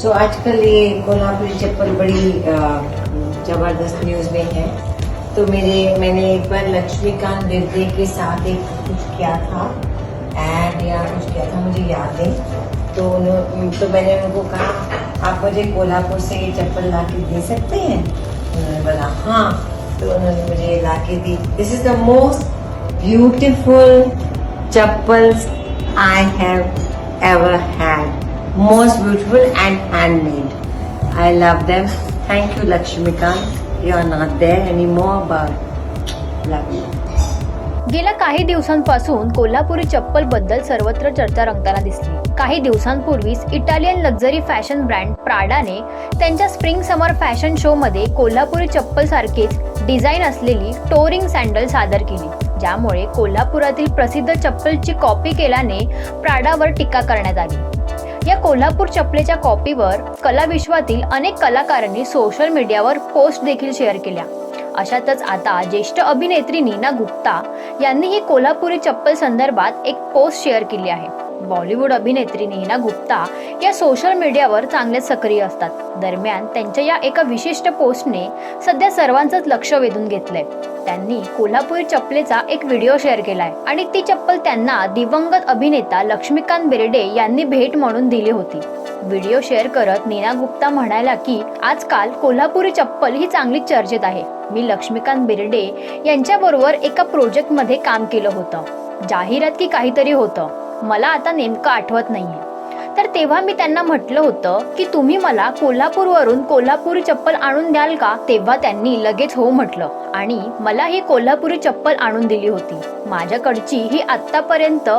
So आजकल ये कोल्हापुरी चप्पल बड़ी ज़बरदस्त न्यूज़ में है। तो मेरे, मैंने एक बार लक्ष्मीकांत बिरदे के साथ एक कुछ किया था एड या कुछ किया था, मुझे याद नहीं। तो उन्होंने तो मैंने उनको कहा, आप मुझे कोल्हापुर से ये चप्पल ला के दे सकते हैं? उन्होंने बोला हाँ। तो उन्होंने मुझे ये ला के दी। This is the most beautiful chappals I have ever had. Most beautiful and handmade. I love them. Thank you, Lakshmikant. You're not there anymore, but love you. गेल्या काही दिवसांपासून कोल्हापुरी चप्पलबद्दल सर्वत्र चर्चा रंगताना दिसली काही दिवसांपूर्वीच इटालियन लक्झरी फॅशन ब्रँड प्राडाने त्यांच्या स्प्रिंग समर फॅशन शो मध्ये कोल्हापुरी चप्पल सारखीच डिझाईन असलेली टोरिंग सँडल सादर केली ज्यामुळे कोल्हापुरातील प्रसिद्ध चप्पलची कॉपी केल्याने प्राडावर टीका करण्यात आली या कोल्हापूर चपलेच्या कॉपीवर कलाविश्वातील अनेक कलाकारांनी सोशल मीडियावर पोस्ट देखील शेअर केल्या. अशातच आता ज्येष्ठ अभिनेत्री नीना गुप्ता यांनी ही कोल्हापुरी चप्पल संदर्भात एक पोस्ट शेअर केली आहे. बॉलिवूड अभिनेत्री नीना गुप्ता या सोशल मीडियावर चांगले सक्रिय असतात. दरम्यान त्यांच्या या एका विशिष्ट पोस्टने सध्या सर्वांचंच लक्ष वेधून घेतलंय. त्यांनी कोल्हापूर चप्पलेचा एक व्हिडिओ शेअर केलाय. आणि ती चप्पल त्यांना दिवंगत अभिनेता लक्ष्मीकांत बेर्डे यांनी भेट म्हणून दिली होती. व्हिडिओ शेअर करत नीना गुप्ता म्हणाल्या की आजकाल कोल्हापुरी चप्पल ही चांगली चर्चेत आहे. मी लक्ष्मीकांत बेर्डे यांच्याबरोबर एका प्रोजेक्टमध्ये काम केलं होतं. जाहिरात की काहीतरी होतं. मला आता नेमकं आठवत नाहीये. तर तेव्हा मी त्यांना म्हटलं होतं की तुम्ही मला कोल्हापूरवरून कोल्हापुरी चप्पल आणून द्याल का? तेव्हा त्यांनी लगेच हो म्हटलं. आणि मला ही कोल्हापुरी चप्पल आणून दिली होती. माझ्याकडची ही आत्तापर्यंत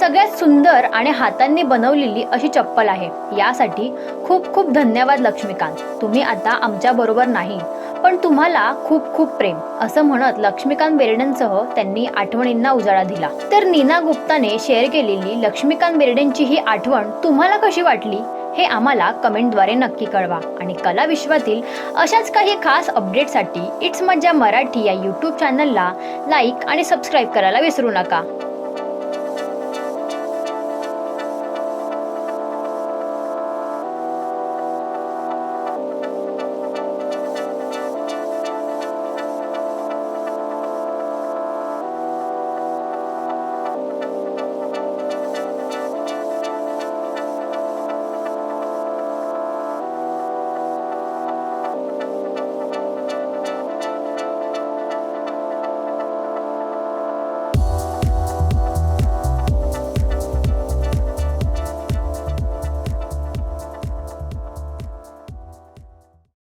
सगळ्यात सुंदर आणि हातांनी बनवलेली अशी चप्पल आहे. यासाठी खूप खूप धन्यवाद लक्ष्मीकांत. तुम्ही आता आमच्या बरोबर नाही पण तुम्हाला खूप खूप प्रेम. असं म्हणत लक्ष्मीकांत बेर्डेंसह त्यांनी आठवणींना उजाळा दिला. तर नीना गुप्ताने शेअर केलेली लक्ष्मीकांत बेर्डेंची ही आठवण तुम्हाला तुम्हाला कशी वाटली हे आम्हाला कमेंटद्वारे नक्की कळवा. आणि कला विश्वातील अशाच काही खास अपडेटसाठी इट्स मज्जा मराठी या यूट्यूब चॅनलला लाईक आणि सबस्क्राईब करायला विसरू नका.